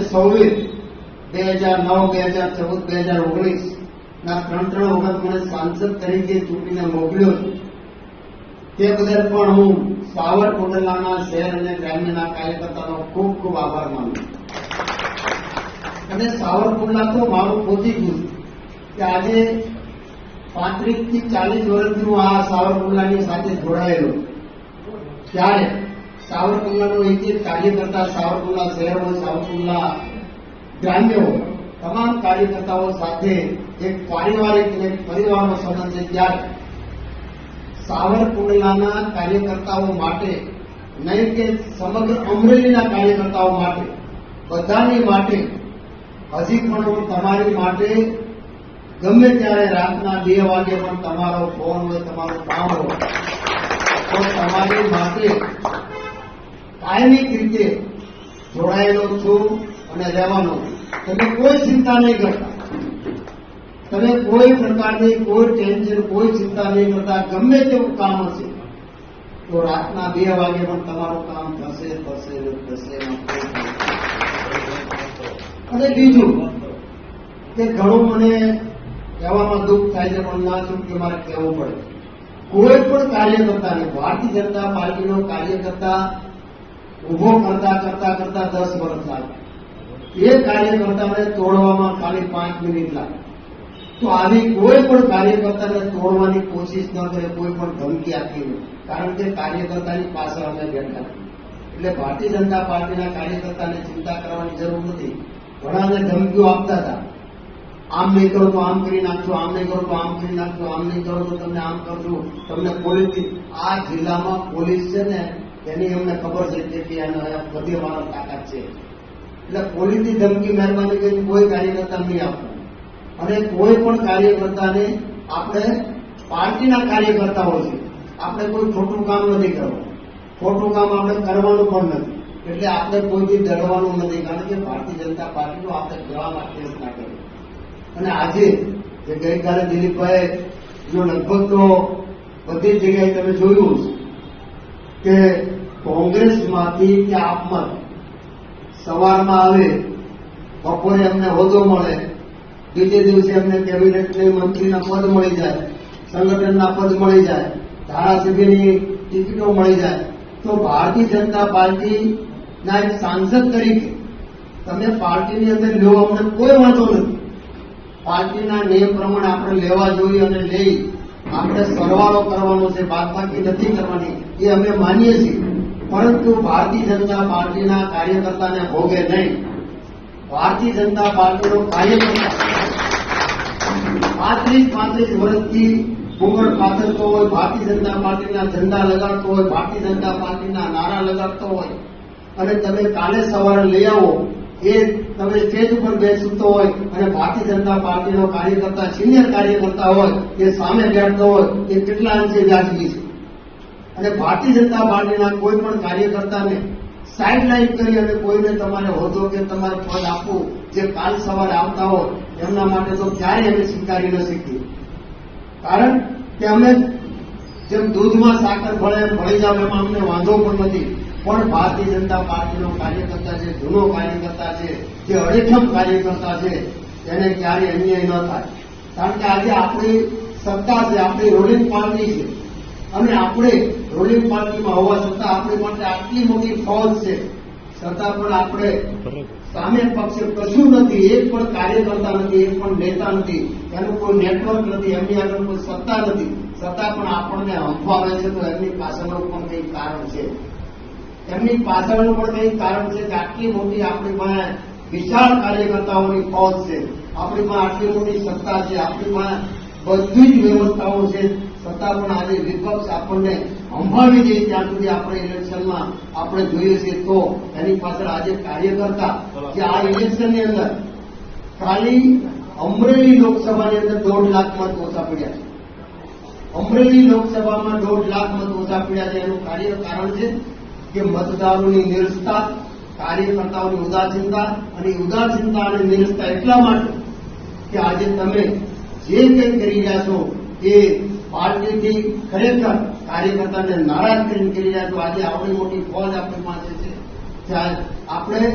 સૌએ બે હજાર નવ, બે હજાર ચૌદ, બે હજાર ઓગણીસ, ના ત્રણ ત્રણ વખત મને સાંસદ તરીકે ચૂંટીને મોકલ્યો તે બદલ પણ હું સાવરકુંડલાના શહેર અને ગ્રામ્યના કાર્યકર્તાનો ખૂબ ખૂબ આભાર માનું. અને સાવરકુંડલા તો મારું પોતી ગયું કે આજે પાંત્રીસથી ચાલીસ વર્ષથી હું આ સાવરકુંડલાની સાથે જોડાયેલો ત્યારે સાવરકુંડલાનો એક એક કાર્યકર્તા, સાવરકુંડલા શહેર હોય સાવરકુંડલા ગ્રામ્ય હોય તમામ કાર્યકર્તાઓ સાથે એક પારિવારિક અને પરિવારનો સંબંધ છે. ત્યારે સાવરકુંડલાના કાર્યકર્તાઓ માટે નહીં કે સમગ્ર અમરેલીના કાર્યકર્તાઓ માટે, બધાની માટે, હજી પણ હું તમારી માટે ગમે ત્યારે રાતના બે વાગે પણ તમારો ફોન હોય, તમારું કામ હોય, તો તમારી માટે કાયમિક રીતે જોડાયેલો છું અને રહેવાનો તમે કોઈ ચિંતા નહીં કરતા. તમે કોઈ પ્રકારની કોઈ ટેન્શન કોઈ ચિંતા નહીં કરતા. ગમે તેવું કામ હશે, તો રાતના બે વાગે પણ તમારું કામ થશે થશે થશે અને બીજું, કે ઘણું મને કહેવામાં દુઃખ થાય છે, પણ ના છું કે મારે કહેવું પડે. કોઈ પણ કાર્યકર્તાને ભારતીય જનતા પાર્ટીનો કાર્યકર્તા ઊભો કરતા કરતા કરતા દસ વર્ષ લાગે એ કાર્યકર્તાને તોડવામાં ખાલી પાંચ મિનિટ લાગે. તો આવી કોઈ પણ કાર્યકર્તાને તોડવાની કોશિશ ન કરે, કોઈ પણ ધમકી આપી નહીં કારણ કે કાર્યકર્તાની પાછળ અમે બેઠા. એટલે ભારતીય જનતા પાર્ટીના કાર્યકર્તાને ચિંતા કરવાની જરૂર નથી. ઘણાને ધમકીઓ આપતા હતા. આમ નહીં કરો તો આમ કરી નાખશો આમ નહીં કરો તો આમ કરી નાખશો આમ નહીં કરો તો તમને આમ કરશું તમને પોલીસ આ જિલ્લામાં પોલીસ છે ને, એની અમને ખબર છે કે બધી મારો તાકાત છે. એટલે પોલીસની ધમકી મહેરબાની કરીને કોઈ કાર્યકર્તા નહીં આપવું અને કોઈ પણ કાર્યકર્તાને આપણે પાર્ટીના કાર્યકર્તાઓ છે, આપણે કોઈ ખોટું કામ નથી કરવું. ખોટું કામ આપણે કરવાનું પણ નથી. એટલે આપણે કોઈથી ડરવાનું નથી. કારણ કે ભારતીય જનતા પાર્ટીનું આપણે જવા માટે જ ના અને આજે જે ગઈકાલે દિલીપભાઈ જો લગભગ તો બધી જગ્યાએ તમે જોયું કે કોંગ્રેસમાંથી કે આપમાંથી સવારમાં આવે, બપોરે એમને હોદ્દો મળે, બીજે દિવસે એમને કેબિનેટની મંત્રીના પદ મળી જાય, સંગઠનના પદ મળી જાય, ધારાસભ્યની ટિકિટો મળી જાય. તો ભારતીય જનતા પાર્ટીના એક સાંસદ તરીકે તમે પાર્ટીની અંદર લો અમને કોઈ વાંધો નથી. પાર્ટીના નિયમ પ્રમાણે આપણે લેવા જોઈએ અને લઈ આપણે સરવાળો કરવાનો છે, બાદબાકી નથી કરવાની, એ અમે માનીએ છીએ. પરંતુ ભારતીય જનતા પાર્ટીના કાર્યકર્તાને ભોગે નહીં. ભારતીય જનતા પાર્ટીનો કાર્યકર્તા પાંત્રીસ પાંત્રીસ વર્ષથી ઘૂંઘટ પાથરતો હોય, ભારતીય જનતા પાર્ટીના ઝંડા લગાડતો હોય, ભારતીય જનતા પાર્ટીના નારા લગાડતો હોય. અને તમે કાલે સવારે લઈ આવો એ તમે સ્ટેજ ઉપર બેસતો હોય અને ભારતીય જનતા પાર્ટીનો કાર્યકર્તા, સિનિયર કાર્યકર્તા હોય, એ સામે બેઠતો હોય, એ કેટલા અંશે વ્યાજબી છે? અને ભારતીય જનતા પાર્ટીના કોઈ પણ કાર્યકર્તાને સાઇડ લાઈન કરી અને કોઈને તમારે હોદ્દો કે તમારે પદ આપવું, જે કાલ સવારે આવતા હોય, એમના માટે તો ક્યારેય અમે સ્વીકારી ન શકીએ. કારણ કે અમે જેમ દૂધમાં સાકર ભળે ભળી જાવ એમાં અમને વાંધો પણ નથી. પણ ભારતીય જનતા પાર્ટીનો કાર્યકર્તા છે, જૂનો કાર્યકર્તા છે, જે અડેખમ કાર્યકર્તા છે, એને ક્યારેય અન્યાય ન થાય. કારણ કે આજે આપણી સત્તા છે, આપણી રૂલિંગ પાર્ટી છે. અને આપણે રૂલિંગ પાર્ટીમાં હોવા છતાં આપણી માટે આટલી મોટી ફોજ છે. છતાં પણ આપણે સામે પક્ષે કશું નથી, એક પણ કાર્યકર્તા નથી, એક પણ નેતા નથી, એનું કોઈ નેટવર્ક નથી, એમની આગળ કોઈ સત્તા નથી. છતાં પણ આપણને હંફાવે છે તો એમની પાછળનું પણ કંઈક કારણ છે. એમની પાછળનું પણ કંઈક કારણ છે કે આટલી મોટી આપણી પાસે વિશાળ કાર્યકર્તાઓની ફોજ છે. આપણી પાસે આટલી મોટી સત્તા છે. આપણી પાસે બધી જ વ્યવસ્થાઓ છે. છતાં પણ આજે વિપક્ષ આપણને સંભાળી દે ત્યાં સુધી આપણે ઇલેક્શનમાં આપણે જોઈએ છીએ તો એની પાછળ આજે કાર્યકર્તા કે આ ઇલેક્શનની અંદર ખાલી અમરેલી લોકસભાની અંદર દોઢ લાખ મત ઓછા પડ્યા છે. અમરેલી લોકસભામાં દોઢ લાખ મત ઓછા પડ્યા છે. એનું કાર્ય કારણ છે કે મતદારોની નિરસતા, કાર્યકર્તાઓની ઉદાસીનતા અને ઉદાસીનતા અને નિરસતા એટલા માટે કે આજે તમે જે કંઈ કરી રહ્યા છો એ પાર્ટીથી ખરેખર કાર્યકર્તાને નારાજ કરીને કરી રહ્યા છો. આજે આવડી મોટી ફોજ આપણી પાસે છે. આપણે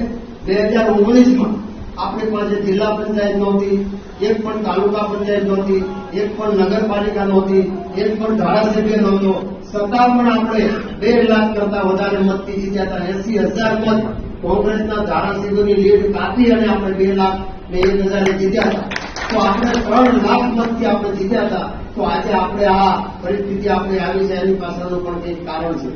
બે હજાર ઓગણીસમાં આપણી પાસે જિલ્લા પંચાયત નહોતી, એક પણ તાલુકા પંચાયત નહોતી, એક પણ નગરપાલિકા નહોતી, એક પણ ધારાસભ્ય નહોતો. છતાં પણ આપણે બે લાખ કરતા વધારે મતથી જીત્યા હતા. એસી હજાર મત કોંગ્રેસના ધારાસભ્યોની લીડ કાપી અને આપણે બે લાખ ને એક હજારે જીત્યા હતા. તો આપણે ત્રણ લાખ મતથી આપણે જીત્યા હતા. તો આજે આપણે આ પરિસ્થિતિ આપણે આવી છે. એની પાછળનું પણ કંઈક કારણ છે.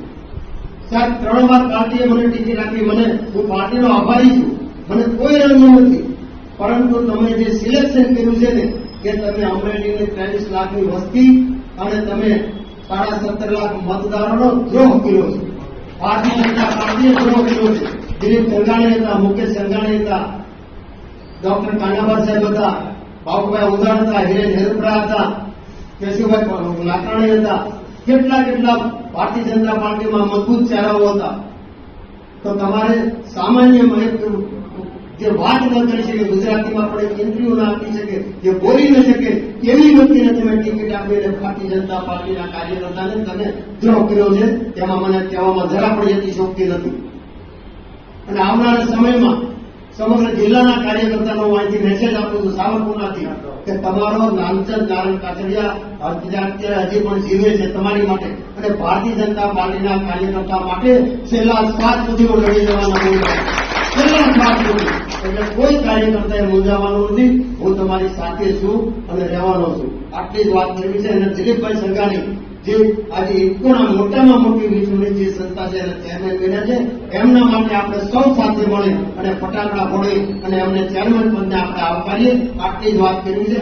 સાહેબ, ત્રણ વાર પાર્ટીએ મને ટિકિટ આપી. મને હું પાર્ટીનો આભારી છું. મને કોઈ રણનું નથી. પરંતુ તમે જે સિલેક્શન કર્યું છે ને, કે તમે અમરેલીની ત્રેવીસ લાખની વસ્તી અને તમે સાડા સત્તર લાખ મતદારોનો દ્રોહ કર્યો છે. ભારતીય જનતા પાર્ટીએ દ્રોહ કર્યો છે. દિલીપ સંઘાણી હતા, મુકેશ સંઘાણી હતા, ડોક્ટર કાનાબા સાહેબ હતા, બાબુભાઈ ઉદાર હતા, હિરેન હેરપરા હતા, કેશુભાઈ લાકરાણી હતા. કેટલા કેટલા ભારતીય જનતા પાર્ટીમાં મજબૂત ચહેરાઓ હતા. તો તમારે સામાન્ય એક જે વાત ન કરી શકે ગુજરાતીમાં પણ ઇન્ટરવ્યુ ના આપી શકે જે બોલી ન શકે એવી વ્યક્તિને તમે ટિકિટ આપીને ભારતીય જનતા પાર્ટીના કાર્યકર્તાને તમે દ્રોહ કર્યો છે, તેમાં મને કહેવામાં જરા પણ જતી શોક્તિ નથી. અને આવનારા સમયમાં સમગ્ર જિલ્લાના કાર્યકર્તાનો અહીંથી મેસેજ આપું છું સાવરકુંડલાથી કે તમારો નામચંદ નારાયણ કાછડિયા અત્યારે હજી પણ જીવે છે તમારી માટે અને ભારતીય જનતા પાર્ટીના કાર્યકર્તા માટે છેલ્લા સાત સુધીમાં લડી જવાના બોલું એટલે કોઈ કાર્યકર્તાએ મૂંઝાવાનું નથી. હું તમારી સાથે છું અને રહેવાનો છું. આટલી જ વાત કરવી છે અને દિલીપભાઈ સરકારી જે આજે ઇફકોના મોટામાં મોટી વિશ્વની જે સંસ્થા છે અને ચેરમેન બન્યા છે, એમના માટે આપણે સૌ સાથે મળી અને ફટાકડા ફોડી અને એમને ચેરમેન પદને આપણે આવકારીએ. આટલી જ વાત કરવી છે.